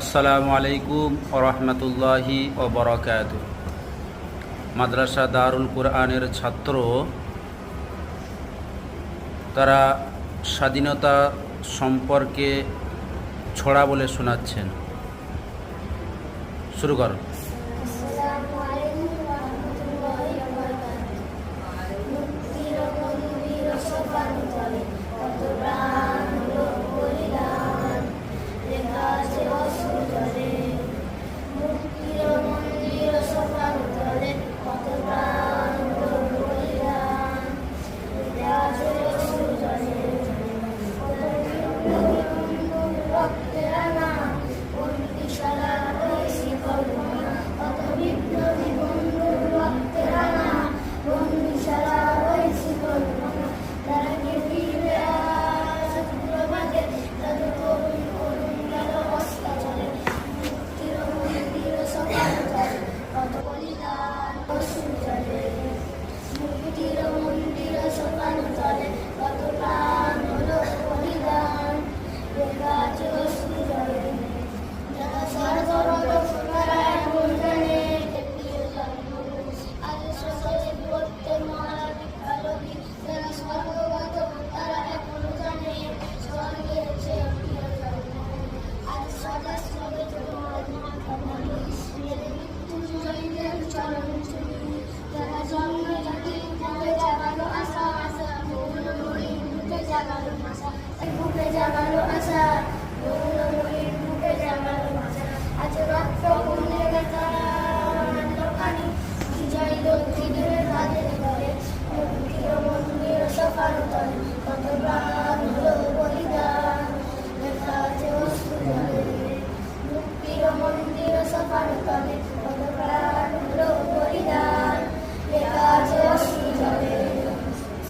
আসসালামু আলাইকুম রহমতুল্লাহি ও বরকাত। মাদ্রাসা দারুল কোরআনের ছাত্র, তারা স্বাধীনতা সম্পর্কে ছড়া বলে শোনাচ্ছেন। শুরু করো। Thank. করে তাদের